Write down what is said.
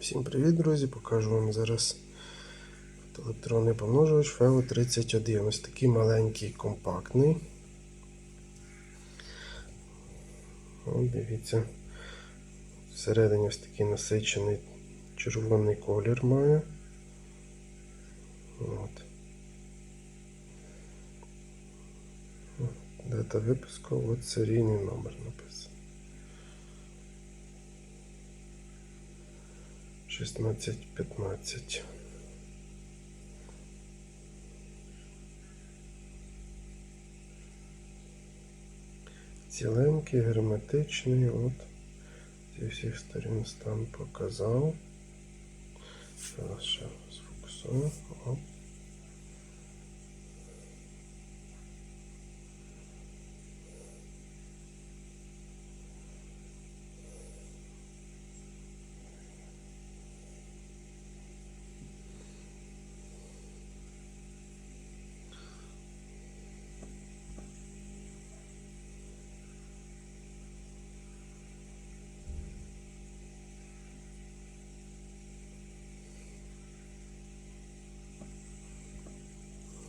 Всім привіт, друзі! Покажу вам зараз електронний помножувач FEO 31. Ось такий маленький, компактний. От, дивіться. Всередині ось такий насичений червоний колір має. От. Дата випуску, от серійний номер написано. 16-15. Ціленький, герметичний, от зі всіх сторін стан показав. Зараз ще сфокусую. Оп.